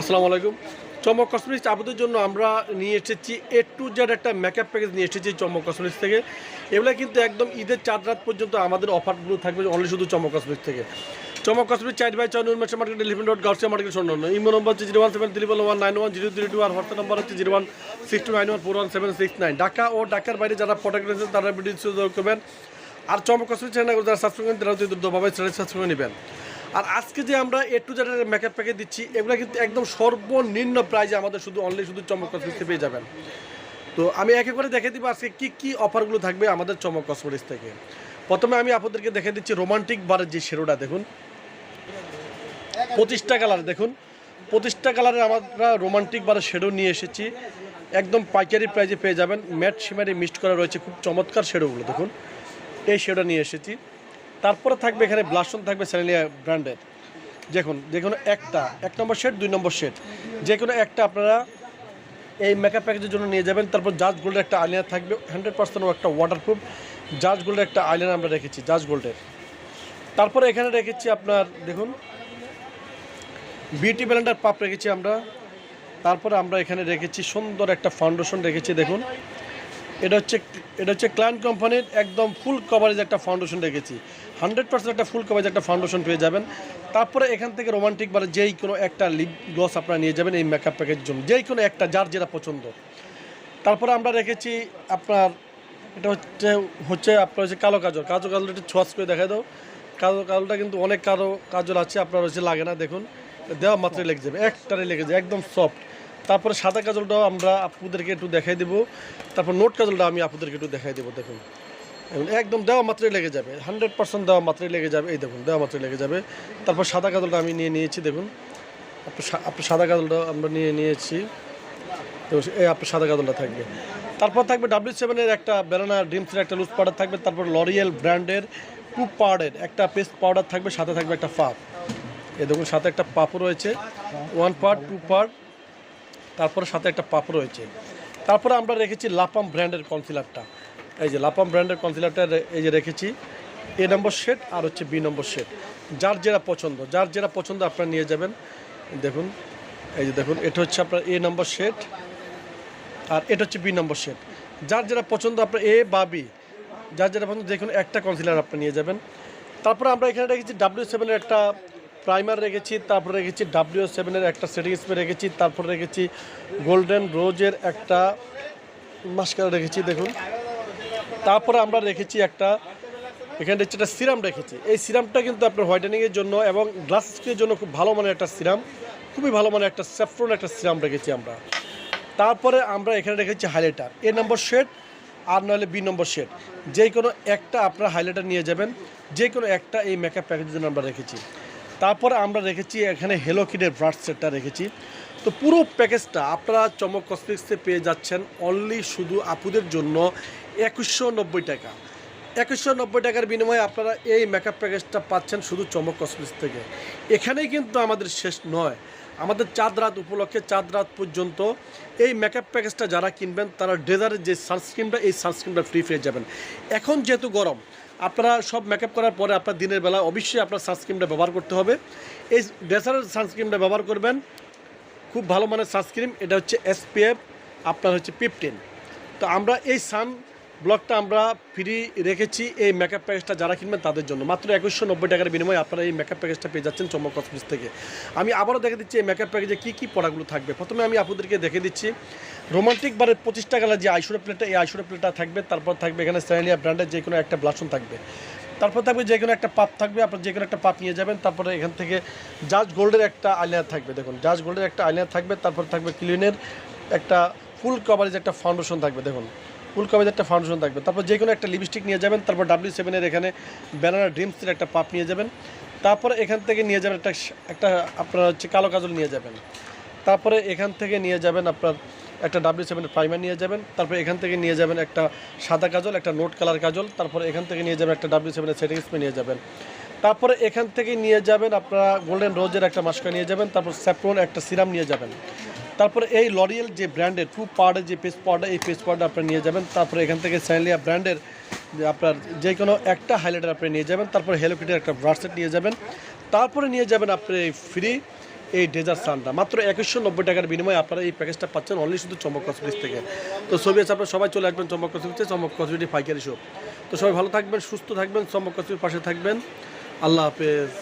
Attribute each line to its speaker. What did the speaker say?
Speaker 1: আসসালামু আলাইকুম। চমক কসমেটিক্স আপনাদের জন্য আমরা নিয়ে এসেছি এ টু জেড একটা মেকআপ প্যাকেজ নিয়ে এসেছি চমক কসমেটিক্স থেকে। এগুলো কিন্তু একদম ঈদের চার রাত পর্যন্ত আমাদের অফারগুলো থাকবে অনলি শুধু চমক কসমেটিক্স থেকে। চমক কসমেটিক্স চার বাই ছয় Nurmasa market eleven road Gausia market স্বর্ণ ইমো নম্বর হচ্ছে zero one seven three one nine one zero three two আর হোয়াটসঅ্যাপ নম্বর হচ্ছে zero one six two nine one four one seven six nine Dhaka ও ঢাকার বাইরে যারা product রয়েছেন তারা video করবেন। আর চমক কসমেটিক্স চ্যানেল যারা সাবস্ক্রাইব করেন তারা দ্রুতভাবে চ্যানেল সাবস্ক্রাইব করে নেবেন। আর আজকে যে আমরা এ টু জেডের মেকআপ প্যাকেজ দিচ্ছি, এগুলো কিন্তু একদম সর্বনিম্ন প্রাইজে আমাদের শুধু অনলি শুধু চমক পেয়ে যাবেন। তো আমি একে করে দেখে দিব আজকে কী কী অফারগুলো থাকবে আমাদের চমক কসমেটিক্স থেকে। প্রথমে আমি আপনাদেরকে দেখে দিচ্ছি রোমান্টিক বারের যে শেরোটা দেখুন। পঁচিশটা কালার দেখুন। পঁচিশটা কালারে আমরা রোমান্টিক বারের শেডো নিয়ে এসেছি। একদম পাইকারি প্রাইজে পেয়ে যাবেন। ম্যাট সিমারি মিক্সড করা রয়েছে। খুব চমৎকার শেডোগুলো দেখুন। এই শেডো নিয়ে এসেছি। তারপরে থাকবে এখানে ব্লাসন থাকবে স্যানেলিয়া ব্র্যান্ডের দেখুন, যে কোনো একটা, এক নম্বর শেড দুই নম্বর শেড যে কোনো একটা আপনারা এই মেকআপ প্যাকেজের জন্য নিয়ে যাবেন। তারপর জাজ গোল্ডের একটা আইলাইনার থাকবে। হান্ড্রেড পার্সেন্ট একটা ওয়াটারপ্রুফ জাজ গোল্ডের একটা আইলাইনার আমরা রেখেছি জাজ গোল্ডের তারপরে এখানে রেখেছি আপনার, দেখুন বিউটি ব্লেন্ডার পাপ রেখেছি আমরা। তারপরে আমরা এখানে রেখেছি সুন্দর একটা ফাউন্ডেশন রেখেছি, দেখুন। এটা হচ্ছে এটা হচ্ছে ক্লায়েন্ট কোম্পানির একদম ফুল কভারেজ একটা ফাউন্ডেশন রেখেছি। হান্ড্রেড পার্সেন্ট একটা ফুল কভারেজ একটা ফাউন্ডেশন পেয়ে যাবেন। তারপরে এখান থেকে রোমান্টিক মানে যেই কোনো একটা লিপ গ্লস আপনারা নিয়ে যাবেন এই মেকআপ প্যাকের জন্য। যেই কোনো একটা, যার যেটা পছন্দ। তারপরে আমরা রেখেছি আপনার, এটা হচ্ছে হচ্ছে আপনার হচ্ছে কালো কাজল। কাজল কাজল একটু ছোঁয়াশ করে দেখা দাও। কাজল কাজলটা কিন্তু অনেক কালো কাজল আছে, আপনার হচ্ছে লাগে না, দেখুন। দেওয়া মাত্রই লেগে যাবে একটারে লেগে যাবে, একদম সফট তারপরে সাদা কাজলটাও আমরা আপুদেরকে একটু দেখাই দেবো। তারপর নোট কাজলটা আমি আপুদেরকে একটু দেখাই দেবো, দেখুন। একদম দেওয়া মাত্রই লেগে যাবে, হান্ড্রেড পার্সেন্ট দেওয়া মাত্রই লেগে যাবে, এই দেখুন, দেওয়া মাত্রই লেগে যাবে। তারপর সাদা কাজলটা আমি নিয়ে নিয়েছি, দেখুন। আপনার সাদা কাজলটা আমরা নিয়ে নিয়েছি। তো এই আপনার সাদা কাজলটা থাকবে। তারপর থাকবে ডাব্লিউ সেভেনের একটা ব্যানানা ড্রিমসের একটা লুজ পাউডার থাকবে, তারপর লরিয়েল ব্র্যান্ডের টু পাউডার একটা পেস্ট পাউডার থাকবে, সাথে থাকবে একটা পাপ এই দেখুন, সাথে একটা পাপও রয়েছে। ওয়ান পার্ট টু পার্ট তারপরে সাথে একটা পাপ রয়েছে। তারপরে আমরা রেখেছি লাপাম ব্র্যান্ডের কনসিলারটা। এই যে লাপাম ব্র্যান্ডের কনসিলারটা এই যে রেখেছি, এ নম্বর সেট আর হচ্ছে বি নম্বর সেট। যার যেটা পছন্দ, যার যেটা পছন্দ আপনারা নিয়ে যাবেন। দেখুন, এই যে দেখুন, এটা হচ্ছে আপনার এ নম্বর সেট আর এটা হচ্ছে বি নম্বর সেট। যার যেটা পছন্দ আপনার এ বা বি, যার যেটা পছন্দ, দেখুন, একটা কনসিলার আপনি নিয়ে যাবেন। তারপরে আমরা এখানে রেখেছি ডাব্লিউ সেভেনের একটা প্রাইমার রেখেছি, তারপরে রেখেছি ডাব্লিউ সেভেনের একটা সেটিং স্প্রে রেখেছি, তারপরে রেখেছি গোল্ডেন রোজের একটা মাস্কারা রেখেছি, দেখুন। তারপরে আমরা রেখেছি একটা, এখানে হচ্ছে একটা সিরাম রেখেছি। এই সিরামটা কিন্তু আপনার হোয়াইটেনিংয়ের জন্য এবং গ্লাস স্কিনের জন্য খুব ভালো মানের একটা সিরাম খুবই ভালো মানের একটা স্যাফ্রন একটা সিরাম রেখেছি আমরা। তারপরে আমরা এখানে রেখেছি হাইলাইটার এ নম্বর শেড আর নাহলে বি নম্বর শেড যে কোনো একটা আপনার হাইলাইটার নিয়ে যাবেন যে কোনো একটা এই মেকআপ প্যাকেজের জন্য আমরা রেখেছি। তারপরে আমরা রেখেছি এখানে হেলো কিডের ব্রাশ সেটটা রেখেছি। তো পুরো প্যাকেজটা আপনারা চমক কসমেটিক্সে পেয়ে যাচ্ছেন অনলি শুধু আপুদের জন্য একুশশো নব্বই টাকা। একুশশো নব্বই টাকার বিনিময়ে আপনারা এই মেকআপ প্যাকেজটা পাচ্ছেন শুধু চমক কসমেটিক্স থেকে। এখানেই কিন্তু আমাদের শেষ নয়। আমাদের চাঁদ রাত উপলক্ষে চাঁদ রাত পর্যন্ত এই মেকআপ প্যাকেজটা যারা কিনবেন, তারা ডেজারের যে সানস্ক্রিনটা এই সানস্ক্রিনটা ফ্রি পেয়ে যাবেন। এখন যেহেতু গরম, আপনারা সব মেকআপ করার পরে আপনার দিনের বেলা অবশ্যই আপনার সানস্ক্রিনটা ব্যবহার করতে হবে। এই ডেজারের সানস্ক্রিনটা ব্যবহার করবেন, খুব ভালো মানের সানস্ক্রিন এটা হচ্ছে এসপিএফ আপনার হচ্ছে ফিফটিন তো আমরা এই সান ব্লকটা আমরা ফ্রি রেখেছি এই মেকআপ প্যাকেজটা যারা কিনবেন তাদের জন্য। মাত্র একুশশো নব্বই টাকার বিনিময়ে আপনারা এই মেকআপ প্যাকেজটা পেয়ে যাচ্ছেন চমক কসমেটিক্স থেকে। আমি আবারও দেখে দিচ্ছি এই মেকআপ প্যাকেজে কী কী পড়াগুলো থাকবে। প্রথমে আমি আপনাদেরকে দেখে দিচ্ছি রোমান্টিক বারের পঁচিশ টাকার যে আইসুরা প্লেটটা এই আইসুরা প্লেটটা থাকবে, তারপর থাকবে এখানে স্যানিয়া ব্র্যান্ডের যে কোনো একটা ব্লাসন থাকবে। তারপর থাকবে যে কোনো একটা পাপ থাকবে, আপনার যে কোনো একটা পাপ নিয়ে যাবেন, তারপরে এখান থেকে জাজ গোল্ডের একটা আইলাইনার থাকবে, দেখুন জাজ গোল্ডের একটা আইলাইনার থাকবে, তারপর থাকবে ক্লিনের একটা ফুল কভারেজ একটা ফাউন্ডেশন থাকবে, দেখুন। কভারেজ একটা ফাউন্ডেশন থাকবে। তারপর যে কোনো একটা লিপস্টিক নিয়ে যাবেন, তারপর ডাব্লিউ সেভেনের এখানে ব্যানানা ড্রিমসের একটা পাপ নিয়ে যাবেন। তারপরে এখান থেকে নিয়ে যাবেন একটা একটা আপনার হচ্ছে কালো কাজল নিয়ে যাবেন। তারপরে এখান থেকে নিয়ে যাবেন আপনার একটা ডাব্লিউ সেভেনের প্রাইমার নিয়ে যাবেন। তারপরে এখান থেকে নিয়ে যাবেন একটা সাদা কাজল, একটা নোট কালার কাজল। তারপরে এখান থেকে নিয়ে যাবেন একটা ডাব্লিউ সেভেনের সেটিং স্প্রে নিয়ে যাবেন। তারপরে এখান থেকে নিয়ে যাবেন আপনারা গোল্ডেন রোজের একটা মাস্কা নিয়ে যাবেন। তারপর স্যাফরন একটা সিরাম নিয়ে যাবেন। তারপরে এই লরিয়েল যে ব্র্যান্ডের, টু পাউডার যে পেস্ট পাউডার এই পেস্ট পাউডার আপনারা নিয়ে যাবেন। তারপরে এখান থেকে স্যানলিয়া ব্র্যান্ডের আপনার যে কোনো একটা হাইলাইটার আপনি নিয়ে যাবেন। তারপরে হেলো কিটের একটা ব্রাশসেট নিয়ে যাবেন। তারপরে নিয়ে যাবেন আপনি এই ফ্রি এই ডেজার্ট সানটা মাত্র একুশশো নব্বই টাকার বিনিময়ে আপনারা এই প্যাকেজটা পাচ্ছেন অনলি শুধু চমক কসমেটিক্স থেকে। তো ছবি আছে, আপনারা সবাই চলে আসবেন চমক কসমেটিক্সে চমক কসমেটিক পাইকারি শপ তো সবাই ভালো থাকবেন, সুস্থ থাকবেন চমক কসমেটিক পাশে থাকবেন। আল্লাহ হাফেজ।